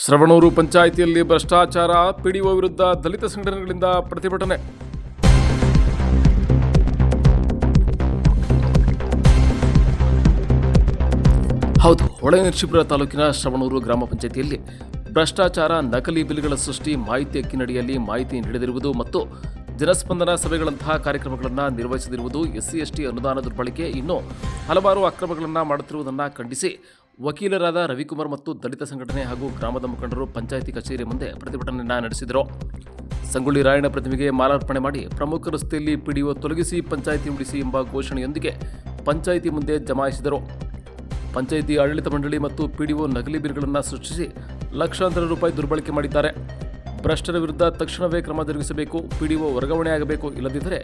ಶ್ರವಣೂರು ಪಂಚಾಯಿತಿಯಲ್ಲಿ ಭ್ರಷ್ಟಾಚಾರ, ಪಿಡಿಒ ವಿರುದ್ಧ ದಲಿತ ಸಂಘಟನೆಗಳಿಂದ ಪ್ರತಿಭಟನೆ. ಹೌದು ಹೊಳೆನರಸೀಪುರ ತಾಲೂಕಿನ ಶ್ರವಣೂರು ಗ್ರಾಮ ಪಂಚಾಯಿತಿಯಲ್ಲಿ ಭ್ರಷ್ಟಾಚಾರ, ನಕಲಿ ಬಿಲ್ಗಳ ಸೃಷ್ಟಿ ಮಾಹಿತಿ ಹಕ್ಕಿನಡಿಯಲ್ಲಿ ಮಾಹಿತಿ ನೀಡದಿರುವುದು ಮತ್ತು ಜನಸ್ಪಂದನ ಸಭೆಗಳಂತಹ ಕಾರ್ಯಕ್ರಮಗಳನ್ನು ನಿರ್ವಹಿಸದಿರುವುದು ಎಸ್ಸಿ, ಎಸ್ಟಿ ಅನುದಾನ ದುರ್ಬಳಕೆ. ಇನ್ನೂ ಹಲವಾರು ಅಕ್ರಮಗಳನ್ನು ಮಾಡುತ್ತಿರುವುದನ್ನು ಖಂಡಿಸಿ ವಕೀಲರಾದ ರವಿಕುಮಾರ್ ಮತ್ತು ದಲಿತ ಸಂಘಟನೆ ಹಾಗೂ ಗ್ರಾಮದ ಮುಖಂಡರು ಪಂಚಾಯಿತಿ ಕಚೇರಿ ಮುಂದೆ ಪ್ರತಿಭಟನೆ ನಡೆಸಿದರು. ಸಂಗೊಳ್ಳಿ ರಾಯಣ್ಣ ಪ್ರತಿಮೆಗೆ ಮಾಲಾರ್ಪಣೆ ಮಾಡಿ ಪ್ರಮುಖ ರಸ್ತೆಯಲ್ಲಿ ಪಿಡಿಒ ತೊಲಗಿಸಿ ಪಂಚಾಯಿತಿ ಉಳಿಸಿ ಎಂಬ ಘೋಷಣೆಯೊಂದಿಗೆ ಪಂಚಾಯಿತಿ ಮುಂದೆ ಜಮಾಯಿಸಿದರು. ಪಂಚಾಯಿತಿ ಆಡಳಿತ ಮಂಡಳಿ ಮತ್ತು ಪಿಡಿಒ ನಕಲಿ ಬಿಲ್ಗಳನ್ನು ಸೃಷ್ಟಿಸಿ ಲಕ್ಷಾಂತರ ರೂಪಾಯಿ ದುರ್ಬಳಕೆ ಮಾಡಿದ್ದಾರೆ. ಭ್ರಷ್ಟರ ವಿರುದ್ಧ ತಕ್ಷಣವೇ ಕ್ರಮ ಜರುಗಿಸಬೇಕು, ಪಿಡಿಒ ವರ್ಗಾವಣೆ ಆಗಬೇಕು, ಇಲ್ಲದಿದ್ದರೆ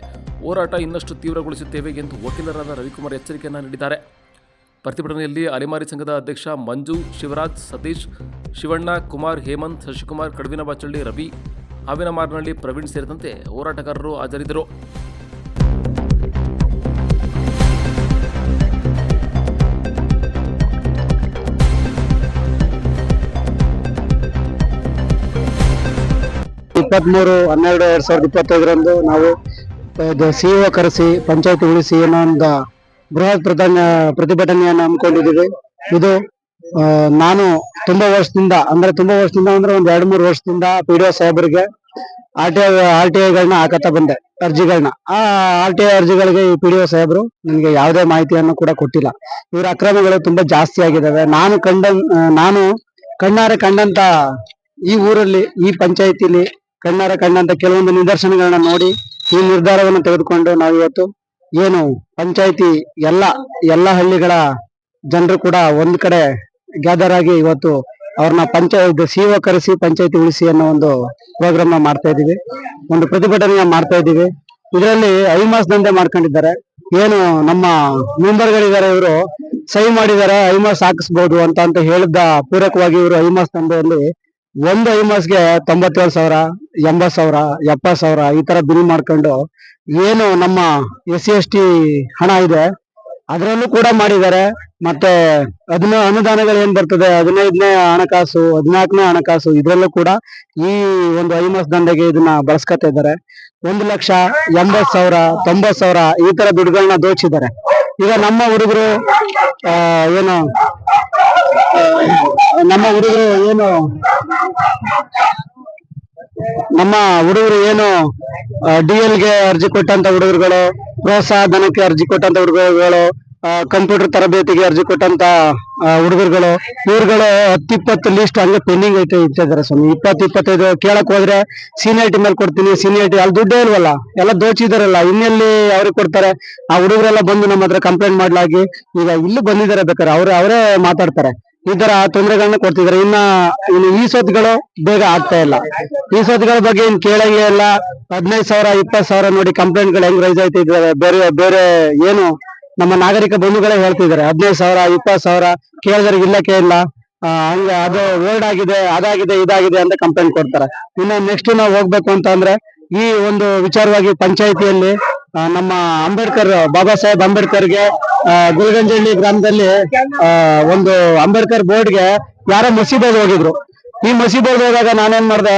ಹೋರಾಟ ಇನ್ನಷ್ಟು ತೀವ್ರಗೊಳಿಸುತ್ತೇವೆ ಎಂದು ವಕೀಲರಾದ ರವಿಕುಮಾರ್ ಎಚ್ಚರಿಕೆಯನ್ನು ನೀಡಿದ್ದಾರೆ. ಪ್ರತಿಭಟನೆಯಲ್ಲಿ ಅಲೆಮಾರಿ ಸಂಘದ ಅಧ್ಯಕ್ಷ ಮಂಜು ಶಿವರಾಜ್, ಸತೀಶ್ ಶಿವಣ್ಣ, ಕುಮಾರ್ ಹೇಮಂತ್, ಶಶಿಕುಮಾರ್, ಕಡವಿನ ಬಾಚಳ್ಳಿ, ರವಿ ಹಾವಿನ ಮಾರ್ನಹಳ್ಳಿ ಪ್ರವೀಣ್ ಸೇರಿದಂತೆ ಹೋರಾಟಗಾರರು ಹಾಜರಿದ್ದರು. ಇಪ್ಪತ್ಮೂರು ಹನ್ನೆರಡು ಎರಡು ಸಾವಿರದ ಇಪ್ಪತ್ತೈದರಂದು ನಾವು ಸಿ ಒ ಕರೆಸಿ ಪಂಚಾಯತ್ ಉಳಿಸಿ ಅನ್ನೋ ಒಂದು ಬೃಹತ್ ಪ್ರತಿಭಟನೆಯನ್ನು ಹಮ್ಮಿಕೊಂಡಿದ್ದೀವಿ. ಇದು ನಾನು ತುಂಬಾ ವರ್ಷದಿಂದ, ಅಂದ್ರೆ ತುಂಬಾ ವರ್ಷದಿಂದ ಅಂದ್ರೆ ಒಂದ್ ಎರಡ್ ಮೂರು ವರ್ಷದಿಂದ ಪಿ ಡಿ ಒ ಸಾಹೇಬರಿಗೆ R T I, R T ಐಗಳನ್ನ ಹಾಕತ್ತಾ ಬಂದೆ ಅರ್ಜಿಗಳನ್ನ ಆ ಆರ್ ಟಿ ಐ ಅರ್ಜಿಗಳಿಗೆ ಈ ಪಿ ಡಿ ಒ ಸಾಹೇಬರು ನನಗೆ ಯಾವುದೇ ಮಾಹಿತಿಯನ್ನು ಕೂಡ ಕೊಟ್ಟಿಲ್ಲ. ಇವರ ಅಕ್ರಮಗಳು ತುಂಬಾ ಜಾಸ್ತಿ ಆಗಿದ್ದಾವೆ ನಾನು ಕಂಡ ನಾನು ಕಣ್ಣಾರೆ ಕಂಡಂತ ಈ ಊರಲ್ಲಿ, ಈ ಪಂಚಾಯತಿಲಿ ಕಣ್ಣಾರೆ ಕಂಡಂತ ಕೆಲವೊಂದು ನಿದರ್ಶನಗಳನ್ನ ನೋಡಿ ಈ ನಿರ್ಧಾರವನ್ನು ತೆಗೆದುಕೊಂಡು ನಾವು ಇವತ್ತು ಏನು ಪಂಚಾಯಿತಿ ಎಲ್ಲ ಎಲ್ಲ ಹಳ್ಳಿಗಳ ಜನರು ಕೂಡ ಒಂದ್ ಕಡೆ ಗ್ಯಾದರ್ ಆಗಿ ಇವತ್ತು ಅವ್ರನ್ನ ಪಂಚಾಯತ್ ಸಿಒ ಕರೆಸಿ ಪಂಚಾಯತಿ ಉಳಿಸಿ ಅನ್ನೋ ಒಂದು ಪ್ರೋಗ್ರಾಮ್ ಮಾಡ್ತಾ ಇದೀವಿ. ಒಂದು ಪ್ರತಿಭಟನೆ ಮಾಡ್ತಾ ಇದೀವಿ. ಇದರಲ್ಲಿ ಐಮಾಸ್ ದಂಧೆ ಮಾಡ್ಕೊಂಡಿದ್ದಾರೆ. ಏನು ನಮ್ಮ ಮೆಂಬರ್ಗಳಿದ್ದಾರೆ ಇವರು, ಸಹಿ ಮಾಡಿದ್ದಾರೆ, ಐಮಾಸ್ ಹಾಕಿಸ್ಬಹುದು ಅಂತ ಅಂತ ಹೇಳಿದ ಪೂರಕವಾಗಿ ಇವರು ಐಮಾಸ್ ದಂಧೆಯಲ್ಲಿ ಒಂದು ಐಮಾಸ್ಗೆ ತೊಂಬತ್ತೇಳು ಸಾವಿರ ಎಂಬತ್ ಸಾವಿರ ಎಪ್ಪತ್ ಸಾವಿರ ಈ ತರ ಬಿಲ್ ಮಾಡ್ಕೊಂಡು ಏನು ನಮ್ಮ ಎಸ್ ಸಿ ಎಸ್ ಟಿ ಹಣ ಇದೆ, ಅದರಲ್ಲೂ ಕೂಡ ಮಾಡಿದ್ದಾರೆ. ಮತ್ತೆ ಅದನ್ನ ಅನುದಾನಗಳು ಏನ್ ಬರ್ತದೆ, ಹದಿನೈದನೇ ಹಣಕಾಸು, ಹದಿನಾಲ್ಕನೇ ಹಣಕಾಸು, ಇದರಲ್ಲೂ ಕೂಡ ಈ ಒಂದು ಐಮಾಸ್ ದಂಧೆಗೆ ಇದನ್ನ ಬಳಸ್ಕೊತಾ ಇದ್ದಾರೆ. ಒಂದು ಲಕ್ಷ ಎಂಬತ್ ಸಾವಿರ ತೊಂಬತ್ ಸಾವಿರ ಈ ತರ ದುಡ್ಡುಗಳನ್ನ ದೋಚಿದ್ದಾರೆ. ಈಗ ನಮ್ಮ ಹುಡುಗರು ಏನು, ನಮ್ಮ ಹುಡುಗರು ಏನು, ನಮ್ಮ ಹುಡುಗರು ಏನು ಡಿ ಎಲ್ಗೆ ಅರ್ಜಿ ಕೊಟ್ಟಂತ ಹುಡುಗರುಗಳು ಪ್ರೋತ್ಸಾಹ ಧನಕ್ಕೆ ಅರ್ಜಿ ಕೊಟ್ಟಂತ ಹುಡುಗರುಗಳು ಕಂಪ್ಯೂಟರ್ ತರಬೇತಿಗೆ ಅರ್ಜಿ ಕೊಟ್ಟಂತ ಹುಡುಗರುಗಳು. ಇವ್ರುಗಳು ಹತ್ತಿಪ್ಪತ್ತು ಲಿಸ್ಟ್ ಹಂಗೆ ಪೆಂಡಿಂಗ್ ಐತೆ ಇಟ್ಟಿದ್ದಾರೆ ಸ್ವಾಮಿ. ಇಪ್ಪತ್ತು ಇಪ್ಪತ್ತೈದು ಕೇಳಕ್ ಹೋದ್ರೆ ಸೀನಿಯರಿಟಿ ಮೇಲೆ ಕೊಡ್ತೀನಿ ಸೀನಿಯರಿಟಿ ಅಲ್ಲಿ ದುಡ್ಡೇ ಇಲ್ವಲ್ಲ? ಎಲ್ಲ ದೋಚಿದಾರಲ್ಲ, ಇನ್ನೆಲ್ಲಿ ಅವ್ರಿಗೆ ಕೊಡ್ತಾರೆ? ಆ ಹುಡುಗರೆಲ್ಲ ಬಂದು ನಮ್ಮ ಹತ್ರ ಕಂಪ್ಲೇಂಟ್ ಮಾಡ್ಲಾಗಿ, ಈಗ ಇಲ್ಲಿ ಬಂದಿದ್ದಾರೆ ಬೇಕಾದ್ರೆ ಅವ್ರೆ, ಅವರೇ ಮಾತಾಡ್ತಾರೆ. ಈ ತರ ತೊಂದರೆಗಳನ್ನ ಕೊಡ್ತಿದ್ದಾರೆ. ಇನ್ನ, ಇನ್ನು ಈ ಸೊತ್ತುಗಳು ಬೇಗ ಆಗ್ತಾ ಇಲ್ಲ. ಈ ಸೊತ್ತುಗಳ ಬಗ್ಗೆ ಇನ್ ಕೇಳಂಗೇ ಇಲ್ಲ. ಹದಿನೈದು ಸಾವಿರ, ಇಪ್ಪತ್ತು ಸಾವಿರ ನೋಡಿ ಕಂಪ್ಲೇಂಟ್ಗಳು ಹೆಂಗ್ ರೈಸ್ ಆಯ್ತಿದ್ರೆ ಬೇರೆ ಬೇರೆ ಏನು ನಮ್ಮ ನಾಗರಿಕ ಬಂಧುಗಳೇ ಹೇಳ್ತಿದ್ದಾರೆ. ಹದಿನೈದು ಸಾವಿರ ಇಪ್ಪತ್ತು ಸಾವಿರ ಕೇಳಿದ್ರೆ ಇಲ್ಲ. ಆ, ಹಂಗ ಅದು ಓಲ್ಡ್ ಆಗಿದೆ ಅದಾಗಿದೆ ಇದಾಗಿದೆ ಅಂತ ಕಂಪ್ಲೇಂಟ್ ಕೊಡ್ತಾರೆ. ಇನ್ನು ನೆಕ್ಸ್ಟ್ ನಾವು ಹೋಗ್ಬೇಕು ಅಂತ ಅಂದ್ರೆ ಈ ಒಂದು ವಿಚಾರವಾಗಿ ಪಂಚಾಯಿತಿಯಲ್ಲಿ ನಮ್ಮ ಅಂಬೇಡ್ಕರ್ ಬಾಬಾ ಸಾಹೇಬ್ ಅಂಬೇಡ್ಕರ್ಗೆ ಗೆ ಗುಲ್ಗಂಜಳ್ಳಿ ಗ್ರಾಮದಲ್ಲಿ ಒಂದು ಅಂಬೇಡ್ಕರ್ ಬೋರ್ಡ್ಗೆ ಯಾರೋ ಮಸೀದಿ ಹೋಗಿದ್ರು. ಈ ಮಸೀದಿ ಹೋದಾಗ ನಾನೇನ್ ಮಾಡ್ದೆ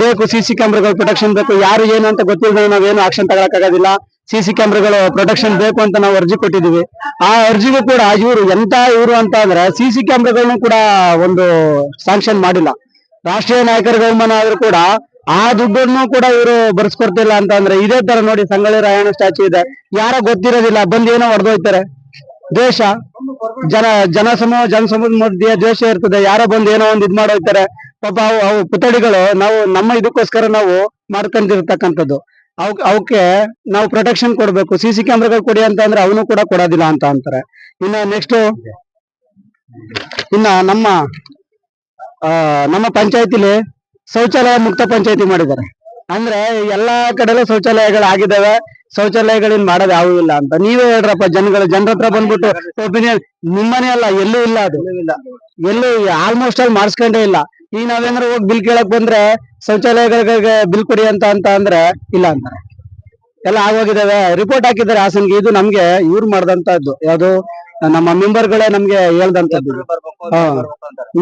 ಬೇಕು ಸಿ ಸಿ ಕ್ಯಾಮ್ರಾಗಳು ಪ್ರೊಟೆಕ್ಷನ್ ಬೇಕು ಯಾರು ಏನು ಅಂತ ಗೊತ್ತಿಲ್ಲದೆ ನಾವೇನು ಆಕ್ಷನ್ ತಗೊಳಕ್ಕಾಗೋದಿಲ್ಲ. ಸಿ ಸಿ ಕ್ಯಾಮ್ರಾಗಳು ಪ್ರೊಟೆಕ್ಷನ್ ಬೇಕು ಅಂತ ನಾವು ಅರ್ಜಿ ಕೊಟ್ಟಿದೀವಿ ಆ ಅರ್ಜಿಗೂ ಕೂಡ ಇವರು ಎಂತ ಇವರು ಅಂತ ಅಂದ್ರೆ ಸಿಸಿ ಕ್ಯಾಮ್ರಾಗಳನ್ನು ಕೂಡ ಒಂದು ಸ್ಯಾಂಕ್ಷನ್ ಮಾಡಿಲ್ಲ. ರಾಷ್ಟ್ರೀಯ ನಾಯಕರ ಗೌಮನ ಆದ್ರೂ ಕೂಡ ಆ ದುಡ್ಡನ್ನು ಕೂಡ ಇವರು ಬರ್ಸ್ಕೊಡ್ತಿಲ್ಲ ಅಂತ ಅಂದ್ರೆ ಇದೇ ತರ ನೋಡಿ ಸಂಗೊಳ್ಳಿ ರಾಯಣ್ಣ ಸ್ಟ್ಯಾಚು ಇದೆ. ಯಾರ ಗೊತ್ತಿರೋದಿಲ್ಲ, ಬಂದು ಏನೋ ಹೊಡೆದೋಯ್ತಾರೆ. ದ್ವೇಷ. ಜನ ಜನ ಸಮೂಹ ಜನಸಮೂಹದ ಮಧ್ಯೆ ದ್ವೇಷ ಇರ್ತದೆ. ಯಾರೋ ಬಂದು ಏನೋ ಒಂದು ಇದ್ ಮಾಡೋಯ್ತಾರೆ. ಪಾಪ ಅವು ಪುತ್ಥಳಿಗಳು ನಾವು ನಮ್ಮ ಇದಕ್ಕೋಸ್ಕರ ನಾವು ಮಾಡ್ಕೊಂಡಿರ್ತಕ್ಕಂಥದ್ದು. ಅವ್ ಅವಕ್ಕೆ ನಾವು ಪ್ರೊಟೆಕ್ಷನ್ ಕೊಡ್ಬೇಕು. ಸಿ ಸಿ ಕ್ಯಾಮ್ರಾಗಳು ಕೊಡಿ ಅಂತ ಅಂದ್ರೆ ಅವನು ಕೂಡ ಕೊಡೋದಿಲ್ಲ ಅಂತ ಅಂತಾರೆ. ಇನ್ನ ನೆಕ್ಸ್ಟ್ ಇನ್ನ ನಮ್ಮ ನಮ್ಮ ಪಂಚಾಯತಿಲಿ ಶೌಚಾಲಯ ಮುಕ್ತ ಪಂಚಾಯತಿ ಮಾಡಿದ್ದಾರೆ. ಅಂದ್ರೆ ಎಲ್ಲಾ ಕಡೆಲೂ ಶೌಚಾಲಯಗಳು ಆಗಿದಾವೆ. ಶೌಚಾಲಯಗಳಿಂದ ಮಾಡೋದು ಯಾವೂ ಇಲ್ಲ ಅಂತ. ನೀವೇ ಹೇಳ್ರಪ್ಪ, ಜನಗಳು ಜನರ ಹತ್ರ ಬಂದ್ಬಿಟ್ಟು ಒಪಿನಿಯನ್ ನಿಮ್ಮನೆ ಅಲ್ಲ, ಎಲ್ಲೂ ಇಲ್ಲ ಅದು. ಎಲ್ಲೂ ಆಲ್ಮೋಸ್ಟ್ ಅಲ್ಲಿ ಮಾಡಿಸ್ಕೊಂಡೇ ಇಲ್ಲ. ಈಗ ನಾವೇನಾರ ಹೋಗಿ ಬಿಲ್ ಕೇಳಕ್ ಬಂದ್ರೆ ಶೌಚಾಲಯಗಳಿಗೆ ಬಿಲ್ ಕೊಡಿ ಅಂತ ಅಂತ ಅಂದ್ರೆ ಇಲ್ಲ ಅಂತಾರೆ. ಎಲ್ಲ ಆಗೋಗಿದಾವೆ. ರಿಪೋರ್ಟ್ ಹಾಕಿದ್ದಾರೆ ಹಾಸನ್ಗೆ. ಇದು ನಮ್ಗೆ ಇವ್ರು ಮಾಡ್ದಂತದ್ದು. ಯಾವ್ದು? ನಮ್ಮ ಮೆಂಬರ್ಗಳೇ ನಮ್ಗೆ ಹೇಳ್ದಂತದ್ದು.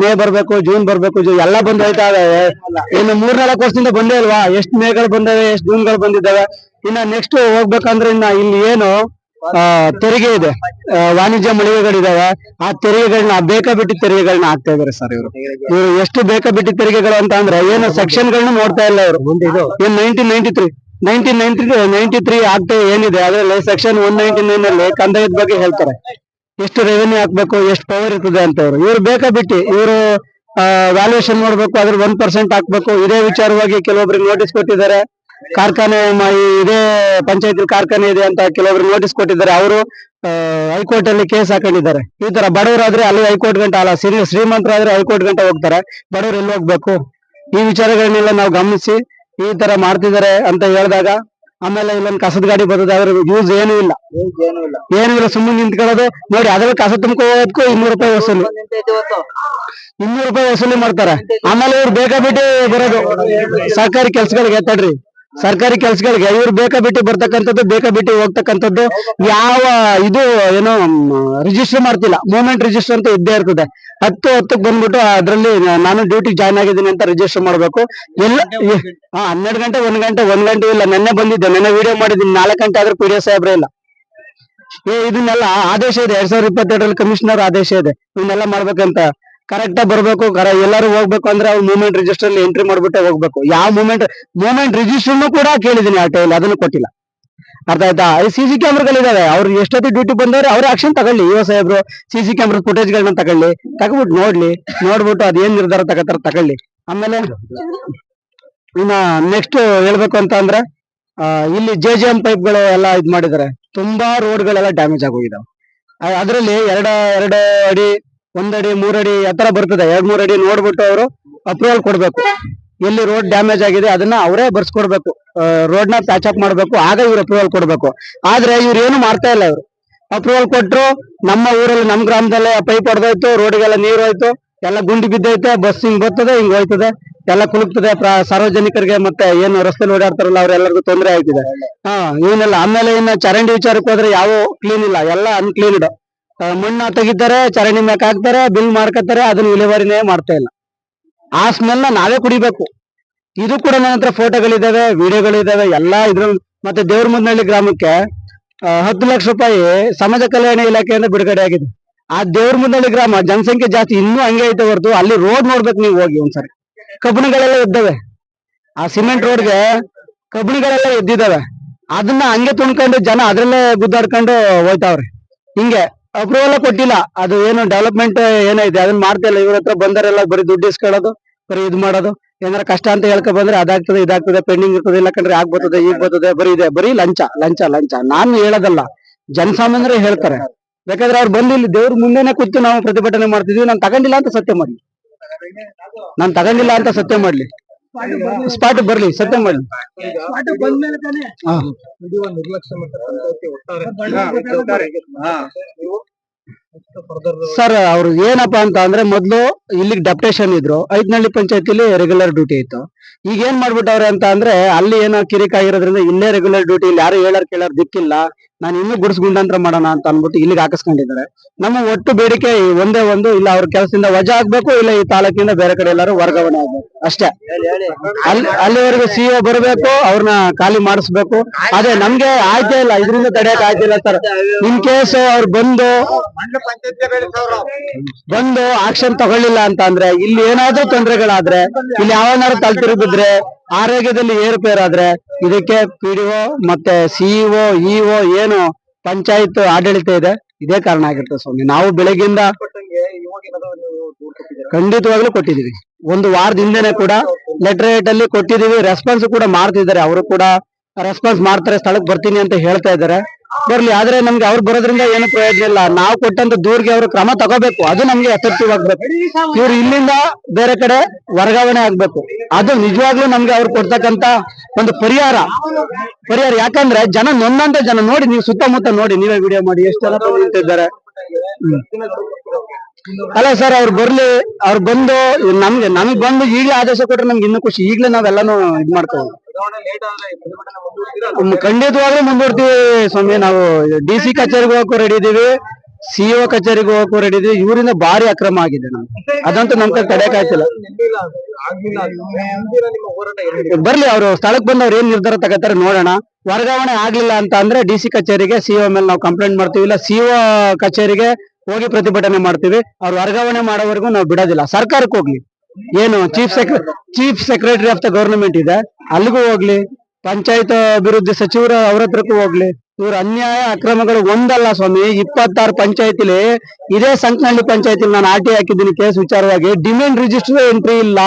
ಮೇ ಬರ್ಬೇಕು ಜೂನ್ ಬರ್ಬೇಕು ಎಲ್ಲ ಬಂದ್ ಹೋಯ್ತಾ ಇದಾವೆ ಇನ್ನು ಮೂರ್ನಾಲ್ಕು ವರ್ಷದಿಂದ ಬಂದೇ ಇಲ್ವಾ? ಎಷ್ಟ್ ಮೇಗಳು ಬಂದವೆ ಎಷ್ಟ್ ಜೂನ್ಗಳು ಬಂದಿದ್ದಾವೆ? ಇನ್ನ ನೆಕ್ಸ್ಟ್ ಹೋಗ್ಬೇಕಂದ್ರೆ ಇನ್ನ ಇಲ್ಲಿ ಏನು ತೆರಿಗೆ ಇದೆ. ವಾಣಿಜ್ಯ ಮಳಿಗೆಗಳಿದಾವೆ. ಆ ತೆರಿಗೆಗಳನ್ನ ಬೇಕಾಬಿಟ್ಟಿ ತೆರಿಗೆಗಳನ್ನ ಹಾಕ್ತಾ ಇದಾರೆ ಸರ್ ಇವರು. ಇವರು ಎಷ್ಟು ಬೇಕಾಬಿಟ್ಟಿ ತೆರಿಗೆಗಳು ಅಂತ ಅಂದ್ರೆ ಏನು ಸೆಕ್ಷನ್ ಗಳನ್ನ ನೋಡ್ತಾ ಇಲ್ಲ ಇವರು. ಏನ್ nineteen ninety three nineteen ninety ninety three ಆಗ್ತಾ ಏನಿದೆ. ಅದ್ರಲ್ಲಿ ಸೆಕ್ಷನ್ ಒನ್ ನೈನ್ಟಿ ನೈನ್ ಅಲ್ಲಿ ಕಂದಾಯದ ಬಗ್ಗೆ ಹೇಳ್ತಾರೆ. ಎಷ್ಟು ರೆವೆನ್ಯೂ ಹಾಕ್ಬೇಕು, ಎಷ್ಟು ಪವರ್ ಇರ್ತದೆ ಅಂತ ಇವರು. ಇವ್ರು ಬೇಕಾಬಿಟ್ಟಿ, ಇವರು ವ್ಯಾಲ್ಯೂಯೇಷನ್ ಮಾಡ್ಬೇಕು ಅದ್ರ ಒನ್ ಪರ್ಸೆಂಟ್ ಹಾಕ್ಬೇಕು. ಇದೇ ವಿಚಾರವಾಗಿ ಕೆಲವೊಬ್ರಿಗೆ ನೋಟಿಸ್ ಕೊಟ್ಟಿದ್ದಾರೆ. ಕಾರ್ಖಾನೆ ಇದೆ ಪಂಚಾಯತ್ ಕಾರ್ಖಾನೆ ಇದೆ ಅಂತ ಕೆಲವರು ನೋಟಿಸ್ ಕೊಟ್ಟಿದ್ದಾರೆ. ಅವರು ಹೈಕೋರ್ಟ್ ಅಲ್ಲಿ ಕೇಸ್ ಹಾಕೊಂಡಿದ್ದಾರೆ. ಈ ತರ ಬಡವರಾದ್ರೆ ಅಲ್ಲಿ ಹೈಕೋರ್ಟ್ ಗಂಟ, ಅಲ್ಲ ಸಿರಿ ಶ್ರೀಮಂತರಾದ್ರೆ ಹೈಕೋರ್ಟ್ ಗಂಟ ಹೋಗ್ತಾರೆ. ಬಡವರು ಎಲ್ಲಿ ಹೋಗ್ಬೇಕು? ಈ ವಿಚಾರಗಳನ್ನೆಲ್ಲ ನಾವು ಗಮನಿಸಿ, ಈ ತರ ಮಾಡ್ತಿದ್ದಾರೆ ಅಂತ ಹೇಳಿದಾಗ, ಆಮೇಲೆ ಇಲ್ಲೊಂದು ಕಸದ ಗಾಡಿ ಬರ್ತದೆ, ಅದ್ರ ಯೂಸ್ ಏನೂ ಇಲ್ಲ. ಏನೂ ಇಲ್ಲ ಸುಮ್ಮನೆ ನಿಂತ್ಕೊಳ್ಳೋದು. ನೋಡಿ, ಅದ್ರಲ್ಲಿ ಕಸ ತುಂಬ್ಕೋದಕ್ಕೂ ಇನ್ನೂರು ರೂಪಾಯಿ ವಸೂಲಿ. ಇನ್ನೂರು ರೂಪಾಯಿ ವಸೂಲಿ ಮಾಡ್ತಾರೆ. ಆಮೇಲೆ ಇವ್ರು ಬೇಕಾಬಿಟ್ಟಿ ಬರೋದು. ಸರ್ಕಾರಿ ಕೆಲ್ಸಗಳಿಗೆ ತಡ್ರಿ ಸರ್ಕಾರಿ ಕೆಲ್ಸಗಳಿಗೆ ಇವ್ರು ಬೇಕಾಬಿಟ್ಟಿ ಬರ್ತಕ್ಕಂಥದ್ದು ಬೇಕಾಬಿಟ್ಟಿ ಹೋಗ್ತಕ್ಕಂಥದ್ದು ಯಾವ ಇದು ಏನೋ ರಿಜಿಸ್ಟರ್ ಮಾಡ್ತಿಲ್ಲ. ಮೂವ್ಮೆಂಟ್ ರಿಜಿಸ್ಟರ್ ಅಂತ ಇದ್ದೇ ಇರ್ತದೆ. ಹತ್ತು ಹತ್ತಕ್ಕೆ ಬಂದ್ಬಿಟ್ಟು ಅದ್ರಲ್ಲಿ ನಾನು ಡ್ಯೂಟಿ ಜಾಯ್ನ್ ಆಗಿದ್ದೀನಿ ಅಂತ ರಿಜಿಸ್ಟರ್ ಮಾಡ್ಬೇಕು. ಎಲ್ಲ ಹಾ ಹನ್ನೆರಡು ಗಂಟೆ ಒಂದ್ ಗಂಟೆ ಒಂದ್ ಗಂಟೆ ಇಲ್ಲ. ನೆನ್ನೆ ಬಂದಿದ್ದೆ. ನೆನ್ನೆ ವಿಡಿಯೋ ಮಾಡಿದ್ದೀನಿ. ನಾಲ್ಕು ಗಂಟೆ ಆದ್ರೂ ಪಿ ಡಿ ಸಾಹೇಬ್ರೆ ಇಲ್ಲ. ಏ ಇದನ್ನೆಲ್ಲ ಆದೇಶ ಇದೆ. ಎರಡ್ ಸಾವಿರದ ಇಪ್ಪತ್ತೆರಡರಲ್ಲಿ ಕಮಿಷನರ್ ಆದೇಶ ಇದೆ. ಇವನ್ನೆಲ್ಲ ಮಾಡ್ಬೇಕಂತ ಕರೆಕ್ಟ್ ಆಗಿ ಬರ್ಬೇಕು ಎಲ್ಲರೂ ಹೋಗ್ಬೇಕು ಅಂದ್ರೆ ಅವ್ರು ಮೂವ್ಮೆಂಟ್ ರಿಜಿಸ್ಟರ್ ಎಂಟ್ರಿ ಮಾಡ್ಬಿಟ್ಟೆ ಹೋಗ್ಬೇಕು. ಯಾವ ಮೂವ್ಮೆಂಟ್ ಮೂವ್ಮೆಂಟ್ ರಿಜಿಸ್ಟರ್ನು ಕೂಡ ಕೇಳಿದೀನಿ ಆ ಟೈಲ್ ಅದನ್ನು ಕೊಟ್ಟಿಲ್ಲ. ಅರ್ಥ ಆಯ್ತಾ? ಸಿ ಸಿ ಕ್ಯಾಮ್ರಾಗಳಿದಾವೆ ಅವ್ರು ಎಷ್ಟೊತ್ತಿ ಡ್ಯೂಟಿ ಬಂದವ್ರೆ, ಅವ್ರ ಆಕ್ಷನ್ ತಗೊಳ್ಳಿ. ಯುವ ಸಾಹೇಬ್ರು ಸಿ ಸಿ ಕ್ಯಾಮ್ರಾ ಫುಟೇಜ್ ಗಳನ್ನ ತಗೊಳ್ಳಿ. ತಗೊಬಿಟ್ಟು ನೋಡ್ಲಿ. ನೋಡ್ಬಿಟ್ಟು ಅದೇನ್ ನಿರ್ಧಾರ ತಗೋತಾರ ತಗೊಳ್ಳಿ. ಆಮೇಲೆ ಇನ್ನ ನೆಕ್ಸ್ಟ್ ಹೇಳ್ಬೇಕು ಅಂತ ಅಂದ್ರೆ ಇಲ್ಲಿ ಜೆ ಜೆ ಎಂ ಪೈಪ್ಗಳು ಎಲ್ಲ ಇದ್ ಮಾಡಿದಾರೆ. ತುಂಬಾ ರೋಡ್ಗಳೆಲ್ಲ ಡ್ಯಾಮೇಜ್ ಆಗೋಗಿದಾವೆ ಅದರಲ್ಲಿ ಎರಡ, ಎರಡು ಅಡಿ ಒಂದಡಿ, ಮೂರಡಿ ಎತ್ತರ ತರ ಬರ್ತದೆ. ಎರಡ್ ಮೂರ್ ಅಡಿ ನೋಡ್ಬಿಟ್ಟು ಅವರು ಅಪ್ರೂವಲ್ ಕೊಡ್ಬೇಕು. ಎಲ್ಲಿ ರೋಡ್ ಡ್ಯಾಮೇಜ್ ಆಗಿದೆ ಅದನ್ನ ಅವರೇ ಬರ್ಸ್ಕೊಡ್ಬೇಕು. ರೋಡ್ನ ಪ್ಯಾಚ್ ಅಪ್ ಮಾಡ್ಬೇಕು. ಆಗ ಇವ್ರು ಅಪ್ರೂವಲ್ ಕೊಡ್ಬೇಕು. ಆದ್ರೆ ಇವ್ರು ಏನು ಮಾಡ್ತಾ ಇಲ್ಲ ಇವ್ರು. ಅಪ್ರೂವಲ್ ಕೊಟ್ರು ನಮ್ಮ ಊರಲ್ಲಿ, ನಮ್ಮ ಗ್ರಾಮದಲ್ಲೇ ಪೈಪ್ ಹೊಡೆದೋಯ್ತು, ರೋಡ್ಗೆಲ್ಲ ನೀರು ಹೋಯ್ತು, ಎಲ್ಲ ಗುಂಡಿ ಬಿದ್ದೈತೆ ಬಸ್ ಹಿಂಗ್ ಬರ್ತದೆ, ಹಿಂಗ್ ಹೋಯ್ತದೆ, ಎಲ್ಲ ಕುಲುಕ್ತದೆ ಸಾರ್ವಜನಿಕರಿಗೆ ಮತ್ತೆ ಏನು ರಸ್ತೆಲಿ ಓಡಾಡ್ತಾರಲ್ಲ ಅವ್ರೆಲ್ಲರಿಗೂ ತೊಂದರೆ ಆಯ್ತಿದೆ. ಹಾ, ಇವನ್ನೆಲ್ಲ ಆಮೇಲೆ ಇನ್ನ ಚರಂಡಿ ವಿಚಾರಕ್ಕೆ ಹೋದ್ರೆ ಯಾವ ಕ್ಲೀನ್ ಇಲ್ಲ. ಎಲ್ಲ ಅನ್ಕ್ಲೀನ್ಡ್ ಮಣ್ಣ ತೆಗಿತಾರೆ, ಚರಂಡಿ ಮ್ಯಾಕ್ ಹಾಕ್ತಾರೆ, ಬಿಲ್ ಮಾಡ್ಕೊತಾರೆ ಅದನ್ನ ವಿಲೇವಾರಿನೇ ಮಾಡ್ತಾ ಇಲ್ಲ. ಆ ಸ್ಮೆಲ್ ನಾವೇ ಕುಡಿಬೇಕು. ಇದು ಕೂಡ ನನ್ನ ಹತ್ರ ಫೋಟೋಗಳಿದಾವೆ, ವಿಡಿಯೋಗಳಿದಾವೆ, ಎಲ್ಲಾ ಇದ್ರ ಮತ್ತೆ ದೇವ್ರ ಮುದ್ನಹಳ್ಳಿ ಗ್ರಾಮಕ್ಕೆ ಹತ್ತು ಲಕ್ಷ ರೂಪಾಯಿ ಸಮಾಜ ಕಲ್ಯಾಣ ಇಲಾಖೆಯಿಂದ ಬಿಡುಗಡೆ ಆಗಿದೆ. ಆ ದೇವ್ರ ಮುದ್ನಹಳ್ಳಿ ಗ್ರಾಮ ಜನಸಂಖ್ಯೆ ಜಾಸ್ತಿ ಇನ್ನೂ ಹಂಗೆ ಐತೆ ಹೊರತು, ಅಲ್ಲಿ ರೋಡ್ ನೋಡ್ಬೇಕು ನೀವು ಹೋಗಿ ಒಂದ್ಸರಿ. ಕಬ್ಬಣಗಳೆಲ್ಲ ಇದ್ದಾವೆ ಆ ಸಿಮೆಂಟ್ ರೋಡ್ಗೆ ಕಬ್ಬಿಣಗಳೆಲ್ಲ ಎದ್ದಿದಾವೆ. ಅದನ್ನ ಹಂಗೆ ತುಂಬಿಕೊಂಡು ಜನ ಅದ್ರಲ್ಲೇ ಗುದ್ದಾಡ್ಕೊಂಡು ಹೋಯ್ತಾವ್ರೆ. ಹಿಂಗೆ ಅಪ್ರೂವಲ್ ಕೊಟ್ಟಿಲ್ಲ. ಅದು ಏನು ಡೆವಲಪ್ಮೆಂಟ್ ಏನೈತೆ ಅದನ್ನ ಮಾಡ್ತಾ ಇಲ್ಲ. ಇವ್ರ ಹತ್ರ ಬಂದರೆಲ್ಲ ಬರೀ ದುಡ್ಡು ಇಸ್ಕೊಳ್ಳೋದು ಬರೀ ಇದು ಮಾಡೋದು. ಏನಾರ ಕಷ್ಟ ಅಂತ ಹೇಳ್ಕೊ ಬಂದ್ರೆ ಅದಾಗ್ತದೆ ಇದಾಗ್ತದೆ ಪೆಂಡಿಂಗ್ ಇರ್ತದೆ. ಇಲ್ಲ ಕಂಡ್ರೆ ಆಗ್ ಬರ್ತದೆ ಈಗ ಬರ್ತದೆ ಬರೀ ಇದೆ. ಬರೀ ಲಂಚ ಲಂಚ ಲಂಚ. ನಾನು ಹೇಳೋದಲ್ಲ ಜನಸಾಮಾನ್ಯರೇ ಹೇಳ್ತಾರೆ. ಬೇಕಾದ್ರೆ ಅವ್ರು ಬಂದು ಇಲ್ಲಿ ದೇವ್ರ ಮುಂದೆನೆ ಕೂತು ನಾವು ಪ್ರತಿಭಟನೆ ಮಾಡ್ತಿದ್ವಿ. ನಾನು ತಗೊಂಡಿಲ್ಲ ಅಂತ ಸತ್ಯ ಮಾಡ್ಲಿ. ನಾನು ತಗೊಂಡಿಲ್ಲ ಅಂತ ಸತ್ಯ ಮಾಡ್ಲಿ. ಸ್ಪಾಟ್ ಬರ್ಲಿ ಸತ್ಯ ಮಾಡ್ಲಿ. ಹಾ. ಸರ್ ಅವ್ರು ಏನಪ್ಪಾ ಅಂತ ಅಂದ್ರೆ ಮೊದ್ಲು ಇಲ್ಲಿಗೆ ಡೆಪ್ಟೇಷನ್ ಇದ್ರು. ಐದ್ನಳ್ಳಿ ಪಂಚಾಯತಿಲಿ ರೆಗ್ಯುಲರ್ ಡ್ಯೂಟಿ ಇತ್ತು. ಈಗ ಏನ್ ಮಾಡ್ಬಿಟ್ಟವ್ರೆ ಅಂತ ಅಂದ್ರೆ ಅಲ್ಲಿ ಏನೋ ಕಿರಿಕ್ ಆಗಿರೋದ್ರಿಂದ ಇಲ್ಲೇ ರೆಗ್ಯುಲರ್ ಡ್ಯೂಟಿ ಇಲ್ಲಿ ಯಾರು ಹೇಳರ್ ಕೇಳರ್ ದಿಕ್ಕಿಲ್ಲ. ನಾನು ಇನ್ನೂ ಗುಡ್ಸ್ ಗುಂಡಂತ್ರ ಮಾಡೋಣ ಅಂತ ಅನ್ಬಿಟ್ಟು ಇಲ್ಲಿಗೆ ಹಾಕಿಸ್ಕೊಂಡಿದ್ದಾರೆ. ನಮ್ಮ ಒಟ್ಟು ಬೇಡಿಕೆ ಒಂದೇ ಒಂದು, ಇಲ್ಲ ಅವ್ರ ಕೆಲಸದಿಂದ ವಜಾ ಆಗ್ಬೇಕು, ಇಲ್ಲ ಈ ತಾಲೂಕಿಂದ ಬೇರೆ ಕಡೆ ಎಲ್ಲರೂ ವರ್ಗಾವಣೆ ಆಗ್ಬೇಕು. ಅಷ್ಟೇ. ಅಲ್ಲಿ, ಅಲ್ಲಿವರೆಗೂ ಸಿಇಒ ಬರಬೇಕು ಅವ್ರನ್ನ ಖಾಲಿ ಮಾಡಿಸ್ಬೇಕು. ಅದೇ ನಮ್ಗೆ ಆಯ್ತೆ ಇಲ್ಲ, ಇದರಿಂದ ತಡೆಯಕ್ ಇಲ್ಲ ಸರ್. ಇನ್ ಕೇಸ್ ಅವ್ರು ಬಂದು ಬಂದು ಆಕ್ಷನ್ ತಗೊಳ್ಳಿಲ್ಲ ಅಂತ ಅಂದ್ರೆ, ಇಲ್ಲಿ ಏನಾದ್ರೂ ತೊಂದರೆಗಳಾದ್ರೆ, ಇಲ್ಲಿ ಯಾವನಾರು ತಲ್ತಿರುಗಿದ್ರೆ ಆರೋಗ್ಯದಲ್ಲಿ ಏರುಪೇರಾದ್ರೆ ಇದಕ್ಕೆ ಪಿಡಿಒ ಮತ್ತೆ ಸಿಇಒ, ಇಒ ಏನು ಪಂಚಾಯತ್ ಆಡಳಿತ ಇದೆ, ಇದೇ ಕಾರಣ ಆಗಿರ್ತದೆ ಸ್ವಾಮಿ. ನಾವು ಬೆಳಗ್ಗಿಂದ ಖಂಡಿತವಾಗ್ಲೂ ಕೊಟ್ಟಿದೀವಿ ಒಂದು ವಾರದ ಹಿಂದೆನೆ ಕೂಡ ಲೆಟರ್ ಏಟ್ ಅಲ್ಲಿ ಕೊಟ್ಟಿದೀವಿ ರೆಸ್ಪಾನ್ಸ್ ಕೂಡ ಮಾಡ್ತಿದ್ದಾರೆ. ಅವರು ಕೂಡ ರೆಸ್ಪಾನ್ಸ್ ಮಾಡ್ತಾರೆ, ಸ್ಥಳಕ್ಕೆ ಬರ್ತೀನಿ ಅಂತ ಹೇಳ್ತಾ ಇದ್ದಾರೆ. ಬರ್ಲಿ, ಆದ್ರೆ ನಮ್ಗೆ ಅವ್ರು ಬರೋದ್ರಿಂದ ಏನು ಪ್ರಯೋಜನ ಇಲ್ಲ. ನಾವು ಕೊಟ್ಟಂತ ದೂರ್ಗೆ ಅವರು ಕ್ರಮ ತಗೋಬೇಕು. ಅದು ನಮ್ಗೆ ಎಫೆಕ್ಟಿವ್ ಆಗ್ಬೇಕು. ಇವ್ರು ಇಲ್ಲಿಂದ ಬೇರೆ ಕಡೆ ವರ್ಗಾವಣೆ ಆಗ್ಬೇಕು. ಅದು ನಿಜವಾಗ್ಲೂ ನಮ್ಗೆ ಅವ್ರು ಕೊಡ್ತಕ್ಕಂತ ಒಂದು ಪರಿಹಾರ. ಪರಿಹಾರ ಯಾಕಂದ್ರೆ ಜನ ನೊಂದಂತ ಜನ ನೋಡಿ, ನೀವು ಸುತ್ತಮುತ್ತ ನೋಡಿ, ನೀವೇ ವಿಡಿಯೋ ಮಾಡಿ ಎಷ್ಟು ಜನ ಅಲ್ಲ ಸರ್, ಅವ್ರು ಬರ್ಲಿ, ಅವ್ರು ಬಂದು ನಮ್ಗೆ, ನಮಗ್ ಬಂದು ಈಗಲೇ ಆದೇಶ ಕೊಟ್ರೆ ನಮ್ಗೆ ಇನ್ನೂ ಖುಷಿ. ಈಗಲೇ ನಾವೆಲ್ಲಾನು ಇದ್ ಮಾಡ್ತೇವೆ ಖಂಡಿತವಾಗ್ಲೂ ಮುಂದೂಡ್ತೀವಿ ಸ್ವಾಮಿ. ನಾವು ಡಿ ಸಿ ಕಚೇರಿಗೆ ಹೋಗಕ್ಕೂ ರೆಡಿ ಇದೀವಿ ಸಿಇಒ ಕಚೇರಿಗೆ ಹೋಗಕ್ಕೂ ರೆಡಿ ಇದೀವಿ. ಇವರಿಂದ ಭಾರಿ ಅಕ್ರಮ ಆಗಿದೆ ನಾವು ಅದಂತೂ ನಮ್ ಕೈ ತಡೆಯಕ್ಕಾಗ್ತಿಲ್ಲ ಬರ್ಲಿ ಅವರು, ಸ್ಥಳಕ್ಕೆ ಬಂದು ಏನ್ ನಿರ್ಧಾರ ತಗೋತಾರೆ ನೋಡೋಣ. ವರ್ಗಾವಣೆ ಆಗ್ಲಿಲ್ಲ ಅಂತ ಅಂದ್ರೆ ಡಿ ಸಿ ಕಚೇರಿಗೆ ಸಿಒ ಮೇಲೆ ನಾವು ಕಂಪ್ಲೇಂಟ್ ಮಾಡ್ತೀವಿ. ಇಲ್ಲ ಸಿಒ ಕಚೇರಿಗೆ ಹೋಗಿ ಪ್ರತಿಭಟನೆ ಮಾಡ್ತೀವಿ. ಅವ್ರು ವರ್ಗಾವಣೆ ಮಾಡೋವರೆಗೂ ನಾವು ಬಿಡೋದಿಲ್ಲ. ಸರ್ಕಾರಕ್ಕೆ ಹೋಗ್ಲಿ. ಏನು chief ಸೆಕ್ರೆ chief secretary of the government ಇದೆ. ಅಲ್ಲಿಗೂ ಹೋಗ್ಲಿ. ಪಂಚಾಯತ್ ಅಭಿವೃದ್ಧಿ ಸಚಿವರು ಅವ್ರ ಹತ್ರಕ್ಕೂ ಹೋಗ್ಲಿ. ಇವ್ರ ಅನ್ಯಾಯ ಅಕ್ರಮಗಳು ಒಂದಲ್ಲ ಸ್ವಾಮಿ. ಇಪ್ಪತ್ತಾರು ಪಂಚಾಯತಿಲಿ ಇದೇ ಸಂಕನಹಳ್ಳಿ ಪಂಚಾಯತಿಲಿ ನಾನು ಆರ್ ಟಿ ಹಾಕಿದ್ದೀನಿ ಕೇಸ್ ವಿಚಾರವಾಗಿ. ಡಿಮ್ಯಾಂಡ್ ರಿಜಿಸ್ಟರ್ ಎಂಟ್ರಿ ಇಲ್ಲ.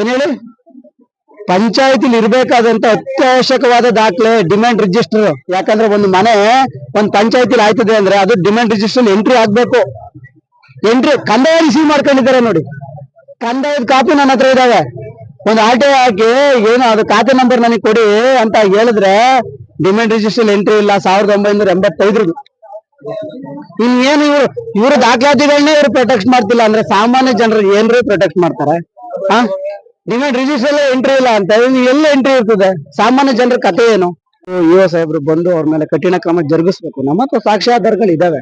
ಏನ್ ಹೇಳಿ? ಪಂಚಾಯತಿಲಿ ಇರ್ಬೇಕಾದಂತ ಅತ್ಯವಶ್ಯಕವಾದ ದಾಖಲೆ ಡಿಮ್ಯಾಂಡ್ ರಿಜಿಸ್ಟರ್ ಯಾಕಂದ್ರೆ ಒಂದು ಮನೆ ಒಂದ್ ಪಂಚಾಯತಿಲಿ ಆಯ್ತದೆ ಅಂದ್ರೆ ಅದು ಡಿಮ್ಯಾಂಡ್ ರಿಜಿಸ್ಟರ್ ಎಂಟ್ರಿ ಆಗ್ಬೇಕು. ಎಂಟ್ರಿ ಕಂದಾಯ ರಿಸೀವ್ ಮಾಡ್ಕೊಂಡಿದ್ದಾರೆ ನೋಡಿ. ಕಂದಾಯದ ಕಾಪಿ ನನ್ನ ಹತ್ರ ಇದಾವೆ. ಒಂದು ಆರ್ ಟಿ ಹಾಕಿ, ಏನು ಅದು ಖಾತೆ ನಂಬರ್ ನನಗೆ ಕೊಡಿ ಅಂತ ಹೇಳಿದ್ರೆ ಡಿಮ್ಯಾಂಡ್ ರಿಜಿಸ್ಟರ್ ಎಂಟ್ರಿ ಇಲ್ಲ, ಸಾವಿರದ ಒಂಬೈನೂರ ಎಂಬತ್ತೈದ್ರದ್ದು. ಇನ್ನೇನು ಇವ್ರು, ಇವ್ರ ದಾಖಲಾತಿಗಳನ್ನೇ ಇವ್ರು ಪ್ರೊಟೆಕ್ಟ್ ಮಾಡ್ತಿಲ್ಲ ಅಂದ್ರೆ ಸಾಮಾನ್ಯ ಜನರು ಏನ್ರಿ ಪ್ರೊಟೆಕ್ಟ್ ಮಾಡ್ತಾರೆ? ಹಾ? ಡಿಮ್ಯಾಂಡ್ ರಿಜಿಸ್ಟರ್ ಎಂಟ್ರಿ ಇಲ್ಲ ಅಂತ ಎಲ್ಲ ಎಂಟ್ರಿ ಇರ್ತದೆ? ಸಾಮಾನ್ಯ ಜನರ ಕತೆ ಏನು? ಯುವ ಸಾಹೇಬ್ರು ಬಂದು ಅವ್ರ ಮೇಲೆ ಕಠಿಣ ಕ್ರಮ ಜರುಗಿಸ್ಬೇಕು. ನಮ್ಮ ಸಾಕ್ಷ್ಯಾಧಾರಗಳು ಇದಾವೆ